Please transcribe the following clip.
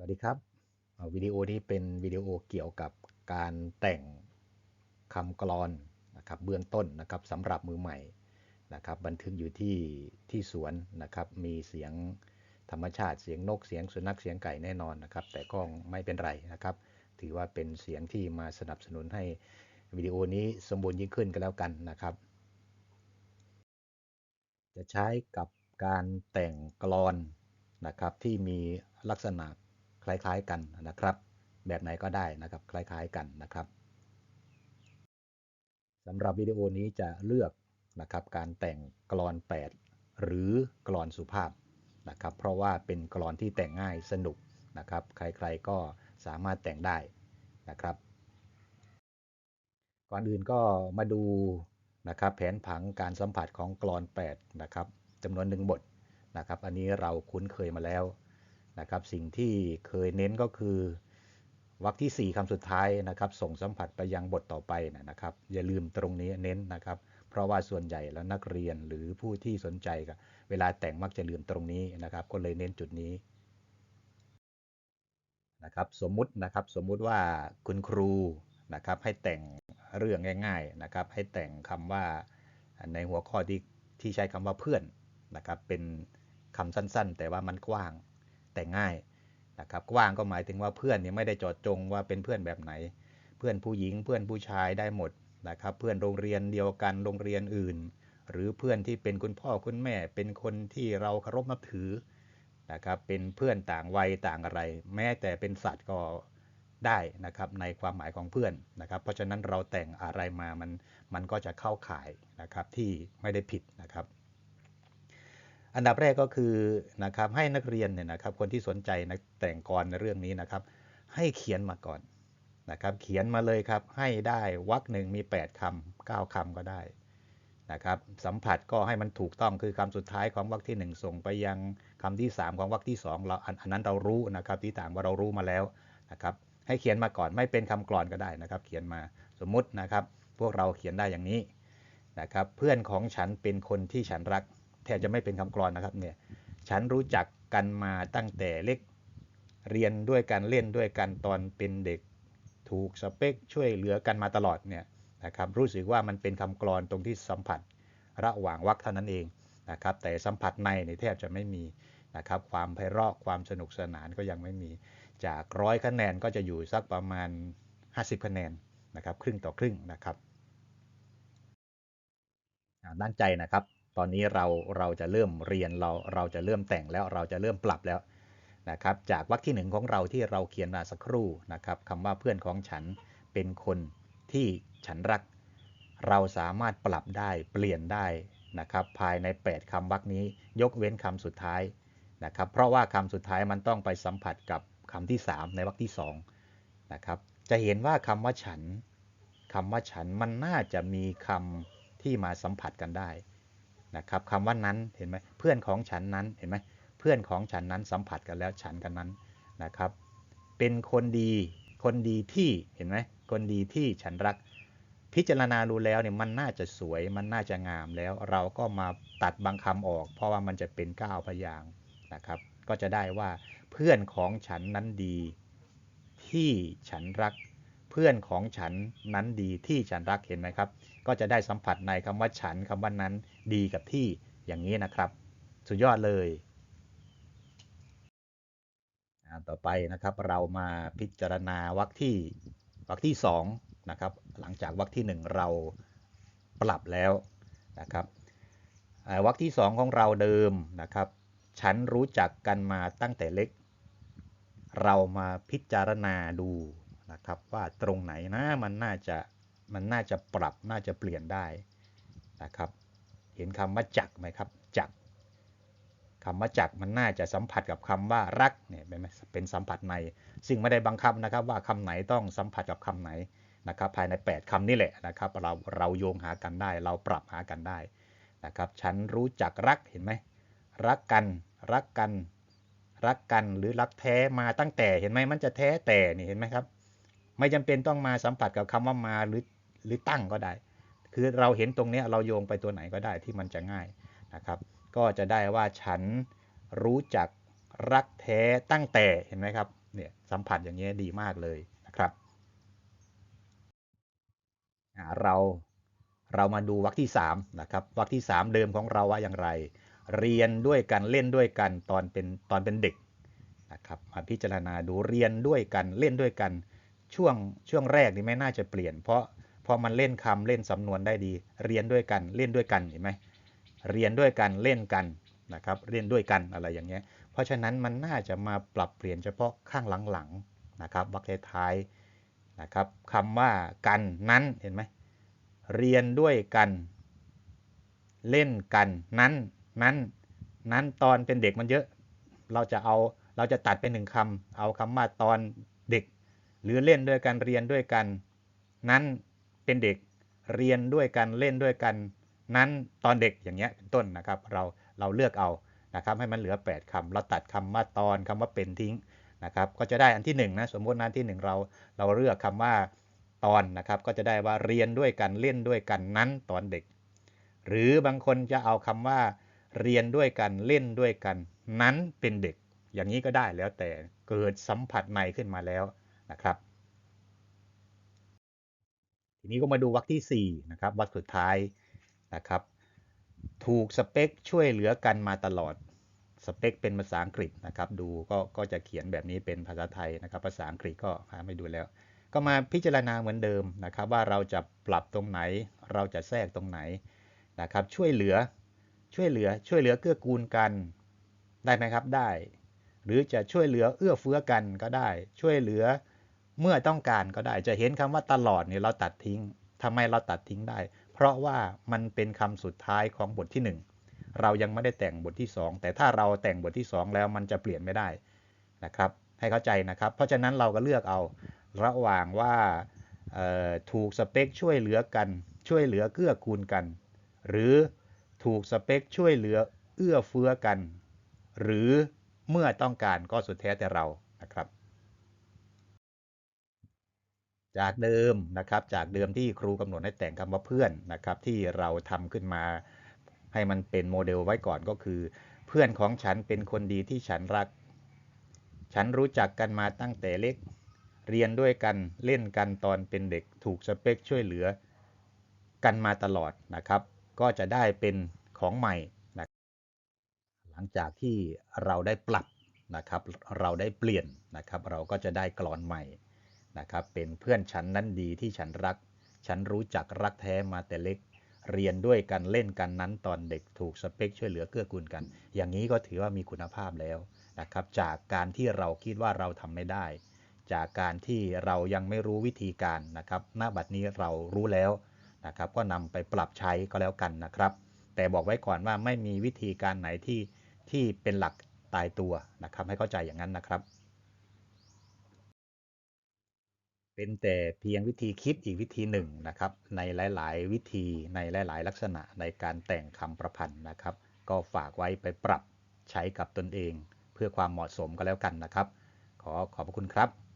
สวัสดีครับวิดีโอนี้เป็นวิดีโอเกี่ยวกับการแต่งคำกลอนนะครับเบื้องต้นนะครับสำหรับมือใหม่นะครับบันทึกอยู่ที่ที่สวนนะครับมีเสียงธรรมชาติเสียงนกเสียงสุนัขเสียงไก่แน่นอนนะครับแต่ก็ไม่เป็นไรนะครับ ถือว่าเป็นเสียงที่มาสนับสนุนให้วิดีโอนี้สมบูรณ์ยิ่งขึ้นก็แล้วกันนะครับ จะใช้กับการแต่งกลอนนะครับที่มีลักษณะ คล้ายๆกันนะครับ แบบไหนก็ได้นะครับ คล้ายๆกันนะครับสำหรับวิดีโอนี้จะเลือกนะครับการแต่งกลอน 8 หรือกลอนสุภาพนะครับ เพราะว่าเป็นกลอนที่แต่งง่ายสนุกนะครับ ใครๆก็สามารถแต่งได้นะครับ ก่อนอื่นก็มาดูนะครับแผนผังการสัมผัสของกรอน 8 นะครับจำนวนหนึ่งบทนะครับ อันนี้เราคุ้นเคยมาแล้ว นะครับสิ่งที่เคยเน้นก็คือวรรคที่ 4คำสุดท้ายนะครับ ส่งสัมผัสไปยังบทต่อไปนะครับ อย่าลืมตรงนี้เน้นนะครับ เพราะว่าส่วนใหญ่แล้วนักเรียนหรือผู้ที่สนใจกับเวลาแต่งมักจะลืมตรงนี้นะครับ ก็เลยเน้นจุดนี้นะครับสมมุตินะครับสมมุติว่าคุณครูนะครับให้แต่งเรื่องง่าย ๆนะครับ ให้แต่งคำว่าในหัวข้อที่ที่ใช้คำว่าเพื่อนนะครับเป็นคำสั้นๆ แต่ว่ามันกว้าง แต่ง่ายนะครับกว้างก็หมายถึงว่าเพื่อนเนี่ยไม่ได้จอดจงว่าเป็นเพื่อนแบบไหน เพื่อนผู้หญิงเพื่อนผู้ชายได้หมดนะครับ เพื่อนโรงเรียนเดียวกันโรงเรียนอื่น หรือเพื่อนที่เป็นคุณพ่อคุณแม่ เป็นคนที่เราเคารพนับถือนะครับเป็นเพื่อนต่างวัยต่างอะไร แม้แต่เป็นสัตว์ก็ได้นะครับในความหมายของเพื่อนนะครับ เพราะฉะนั้นเราแต่งอะไรมามันมันก็จะเข้าข่ายนะครับที่ไม่ได้ผิดนะครับ อันดับแรกก็คือนะครับให้นักเรียนเนี่ยนะครับคนที่สนใจนักแต่งกรในเรื่องนี้นะครับ ให้เขียนมาก่อนนะครับเขียนมาเลยครับให้ได้วรรคหนึ่งมี 8คำ9คำก็ได้นะครับสัมผัสก็ให้มันถูกต้องคือคำสุดท้ายของวรรคที่ 1 ส่งไปยังคำที่ 3 ของวรรคที่2เราอันนั้นเรารู้นะครับที่ต่างว่าเรารู้มาแล้วนะครับให้เขียนมาก่อนไม่เป็นคำกรอนก็ได้นะครับ เขียนมาสมมุตินะครับ พวกเราเขียนได้อย่างนี้นะครับเพื่อนของฉันเป็นคนที่ฉันรัก ทบจะไม่เป็นคำกรอนนะครับเนี่ยฉันรู้จักกันมาตั้งแต่เล็กเรียนด้วยกันเล่นด้วยกันตอนเป็นเด็กถูกสเปคช่วยเหลือกันมาตลอดเนี่ยนะครับรู้สึกว่ามันเป็นคำกรอนตรงที่สัมผัสระหว่างวรรคเท่านั้นเองนะครับแต่สัมผัสในในแทบจะไม่มีนะครับความไพเราะความสนุกสนานก็ยังไม่มี จากร้อยคะแนนก็จะอยู่สักประมาณ 50 คะแนนนะครับครึ่งต่อครึ่งนะครับด้านใจนะครับ ตอนนี้เราเราจะเริ่มเรียนเราเราจะเริ่มแต่งแล้วเราจะเริ่มปรับแล้วนะครับจากวรรคที่หนึ่งของเราที่เราเขียนมาสักครู่นะครับคำว่าเพื่อนของฉันเป็นคนที่ฉันรัก เราสามารถปรับได้เปลี่ยนได้นะครับภายใน 8คำวรรคนี้ยกเว้นคำสุดท้ายนะครับเพราะว่าคำสุดท้ายมันต้องไปสัมผัสกับคำที่ 3 ในวรรคที่2นะครับจะเห็นว่าคำว่าฉันคำว่าฉันมันน่าจะมีคำที่มาสัมผัสกันได้ นะครับคำว่านั้นเห็นไหมเพื่อนของฉันนั้นเห็นไหมเพื่อนของฉันนั้นสัมผัสกันแล้วฉันกันนั้นนะครับ เป็นคนดีคนดีที่เห็นไหมคนดีที่ฉันรัก พิจารณาดูแล้วเนี่ยมันน่าจะสวยมันน่าจะงามแล้วเราก็มาตัดบางคำออก เพราะว่ามันจะเป็นก้าวพยางนะครับ ก็จะได้ว่าเพื่อนของฉันนั้นดี ที่ฉันรัก เพื่อนของฉันนั้นดีที่ฉันรักเห็นไหมครับ ก็จะได้สัมผัสในคำว่าฉันคำว่านั้นดีกับที่อย่างนี้นะครับ สุดยอดเลยต่อไปนะครับเรามาพิจารณาวรรคที่วรรคที่2นะครับหลังจากวรรคที่ 1 เราปรับแล้วนะครับวรรคที่ 2 ของเราเดิมนะครับ ฉันรู้จักกันมาตั้งแต่เล็ก เรามาพิจารณาดู นะครับ ว่าตรงไหนนะมันน่าจะมันน่าจะปรับน่าจะเปลี่ยนได้นะครับ เห็นคำว่าจักไหมครับจักคำว่าจักมันน่าจะสัมผัสกับคำว่ารักเนี่ยเป็นสัมผัสใน ซึ่งไม่ได้บังคับนะครับ ว่าคำไหนต้องสัมผัสกับคำไหนนะครับ ภายใน 8คำนี่แหละนะครับ เราเราโยงหากันได้ เราปรับหากันได้นะครับ ฉันรู้จักรักเห็นไหมรักกันรักกัน รักกันหรือรักแท้มาตั้งแต่เห็นไหมมันจะแท้แต่นี่เห็นไหมครับ ไม่จำเป็นต้องมาสัมผัสกับคำว่ามาหรือหรือตั้งก็ได้ คือเราเห็นตรงนี้เราโยงไปตัวไหนก็ได้ที่มันจะง่ายนะครับ ก็จะได้ว่าฉันรู้จักรักแท้ตั้งแต่เห็นไหมครับเนี่ยสัมผัสอย่างเงี้ดีมากเลยนะครับเราเรามาดูวรรคที่3นะครับวรรคที่ 3 เดิมของเราว่าอย่างไร เรียนด้วยกันเล่นด้วยกันตอนเป็นตอนเป็นเด็กนะครับมาพิจารณาดูเรียนด้วยกันเล่นด้วยกัน ช่วงช่วงแรกนี่ไม่น่าจะเปลี่ยน เพราะพอมันเล่นคำเล่นสำนวนได้ดี เรียนด้วยกันเล่นด้วยกันเห็นไหมเรียนด้วยกันเล่นกันนะครับเล่นด้วยกันอะไรอย่างเงี้ย เพราะฉะนั้นมันน่าจะมาปรับเปลี่ยนเฉพาะข้างหลังๆนะครับวรรคท้ายนะครับคำว่ากันนั้นเห็นไหมเรียนด้วยกัน เล่นกันนั้นนั้นนั้นตอนเป็นเด็กมันเยอะ เราจะเอาเราจะตัดเป็นหนึ่งคำเอาคำว่าตอน หรือเล่นด้วยกันเรียนด้วยกัน นั้นเป็นเด็กเรียนด้วยกันเล่นด้วยกัน นั้นตอนเด็กอย่างเงี้ยเป็นต้นนะครับ เราเราเลือกเอานะครับให้มันเหลือ 8คำเราตัดคำว่าตอนคำว่าเป็นทิ้งนะครับก็จะได้อันที่1นนะสมมตินั้นที่ 1 เราเราเลือกคำว่าตอนนะครับก็จะได้ว่าเรียนด้วยกันเล่นด้วยกันนั้นตอนเด็ก หรือบางคนจะเอาคำว่า เรียนด้วยกันเล่นด้วยกัน นั้นเป็นเด็ก อย่างนี้ก็ได้แล้วแต่เกิดสัมผัสใหม่ขึ้นมาแล้ว นะครับ ทีนี้ก็มาดูวรรคที่4นะครับวรรคสุดท้ายนะครับ ถูกสเปคช่วยเหลือกันมาตลอดสเปคเป็นภาษาอังกฤษนะครับ ดูก็ก็จะเขียนแบบนี้เป็นภาษาไทยนะครับ ภาษาอังกฤษก็หาไม่ดูแล้ว ก็มาพิจารณาเหมือนเดิมนะครับ ว่าเราจะปรับตรงไหน เราจะแทรกตรงไหนนะครับ ช่วยเหลือช่วยเหลือช่วยเหลือเกื้อกูลกันได้ไหมครับได้ หรือจะช่วยเหลือเอื้อเฟื้อกันก็ได้ ช่วยเหลือ เมื่อต้องการก็ได้ จะเห็นคำว่าตลอดเนี่ยเราตัดทิ้งทำไมเราตัดทิ้งได้ เพราะว่ามันเป็นคำสุดท้ายของบทที่ 1 เรายังไม่ได้แต่งบทที่ 2 แต่ถ้าเราแต่งบทที่ 2 แล้วมันจะเปลี่ยนไม่ได้นะครับ ให้เข้าใจนะครับ เพราะฉะนั้นเราก็เลือกเอาระหว่างว่าถูกสเปคช่วยเหลือกัน ช่วยเหลือเกื้อกูลกัน หรือถูกสเปคช่วยเหลือเอื้อเฟื้อกัน หรือเมื่อต้องการก็สุดแท้แต่เรานะครับ จากเดิมนะครับ จากเดิมที่ครูกำหนดให้แต่งคำว่าเพื่อนนะครับ ที่เราทำขึ้นมา ให้มันเป็นโมเดลไว้ก่อนก็คือ เพื่อนของฉันเป็นคนดีที่ฉันรัก ฉันรู้จักกันมาตั้งแต่เล็ก เรียนด้วยกันเล่นกันตอนเป็นเด็กถูกสเปคช่วยเหลือ กันมาตลอดนะครับ ก็จะได้เป็นของใหม่นะหลังจากที่เราได้ปรับนะครับ เราได้เปลี่ยนนะครับ เราก็จะได้กรอนใหม่ นะครับเป็นเพื่อนฉันนั้นดีที่ฉันรัก ฉันรู้จักรักแท้มาแต่เล็ก เรียนด้วยกันเล่นกันนั้นตอนเด็กถูกสเปคช่วยเหลือเกื้อกูลกัน อย่างนี้ก็ถือว่ามีคุณภาพแล้วนะครับจากการที่เราคิดว่าเราทำไม่ได้ จากการที่เรายังไม่รู้วิธีการนะครับณบัดนี้เรารู้แล้วนะครับก็นำไปปรับใช้ก็แล้วกันนะครับ แต่บอกไว้ก่อนว่าไม่มีวิธีการไหนที่ที่เป็นหลักตายตัวนะครับให้เข้าใจอย่างนั้นนะครับ เป็นแต่เพียงวิธีคิดอีกวิธีหนึ่งนะครับ ในหลาย ๆ วิธีในหลาย ๆ ลักษณะในการแต่งคำประพันธ์นะครับ ก็ฝากไว้ไปปรับใช้กับตนเอง เพื่อความเหมาะสมก็แล้วกันนะครับ ขอขอบพระคุณครับ